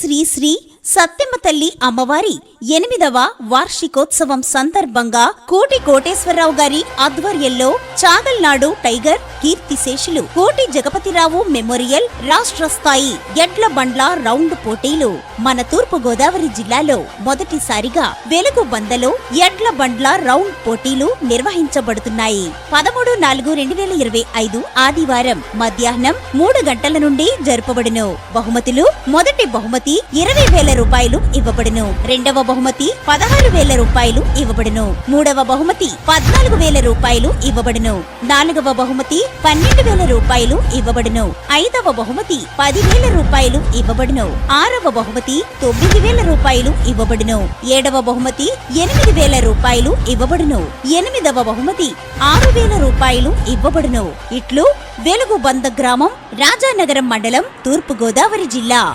ಶ್ರೀ ಶ್ರೀ సత్యమ్మ తల్లి అమ్మవారి ఎనిమిదవ వార్షికోత్సవం సందర్భంగా కోటి కోటేశ్వరరావు గారి ఆధ్వర్యంలో చాగల్నాడు టైగర్ కీర్తిశేషులు కోటి జగపతిరావు మెమోరియల్ రాష్ట్ర స్థాయి ఎడ్ల బండ్ల రౌండ్ పోటీలు. మన తూర్పు గోదావరి జిల్లాలో మొదటిసారిగా వెలుగు బందలో ఎడ్ల బండ్ల రౌండ్ పోటీలు నిర్వహించబడుతున్నాయి. పదమూడు నాలుగు రెండు వేల ఇరవై ఐదు ఆదివారం మధ్యాహ్నం మూడు గంటల నుండి జరుపబడును. బహుమతులు మొదటి బహుమతి ఇరవై వేల రూపాయలు ఇవ్వబడును. రెండవ బహుమతి పదహారు వేల రూపాయలు ఇవ్వబడును. మూడవ బహుమతి పద్నాలుగు వేల రూపాయలు ఇవ్వబడును. నాలుగవ బహుమతి పన్నెండు వేల రూపాయలు ఇవ్వబడును. ఐదవ బహుమతి పదివేల రూపాయలు ఇవ్వబడును. ఆరవ బహుమతి తొమ్మిది వేల రూపాయలు ఇవ్వబడును. ఏడవ బహుమతి ఎనిమిది వేల రూపాయలు ఇవ్వబడును. ఎనిమిదవ బహుమతి ఆరు వేల రూపాయలు ఇవ్వబడును. ఇట్లు వెలుగు బంద గ్రామం రాజానగరం మండలం తూర్పు గోదావరి జిల్లా.